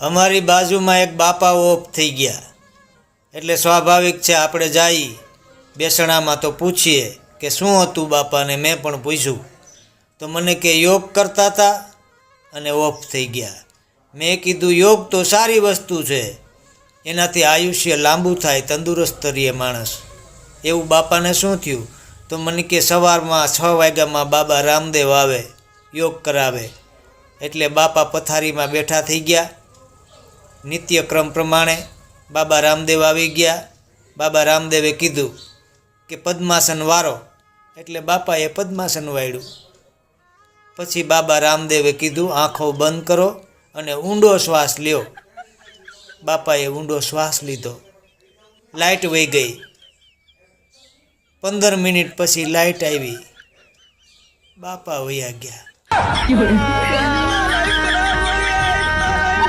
અમારી બાજુમાં એક બાપા ઓફ થઈ ગયા. એટલે સ્વાભાવિક છે આપણે જઈ બેસણામાં તો પૂછીએ કે શું હતું બાપાને મેં પણ પૂછ્યું. તો મને કે યોગ કરતા હતા અને ઓફ થઈ ગયા. મેં કીધું, યોગ તો સારી વસ્તુ છે. એનાથી આયુષ્ય લાંબુ થાય, તંદુરસ્ત રહે માણસ. એવું બાપાને શું થયું? તો મને કે સવારમાં છ વાગ્યામાં બાબા રામદેવ આવે, યોગ કરાવે. એટલે બાપા પથારીમાં બેઠા થઈ ગયા. નિત્યક્રમ પ્રમાણે બાબા રામદેવ આવી ગયા. બાબા રામદેવે કીધું કે પદ્માસન વારો. એટલે બાપાએ પદ્માસન વાળ્યું. પછી બાબા રામદેવે કીધું, આંખો બંધ કરો અને ઊંડો શ્વાસ લ્યો. બાપાએ ઊંડો શ્વાસ લીધો. લાઇટ વહી ગઈ. પંદર મિનિટ પછી લાઇટ આવી. બાપા વયા ગયા.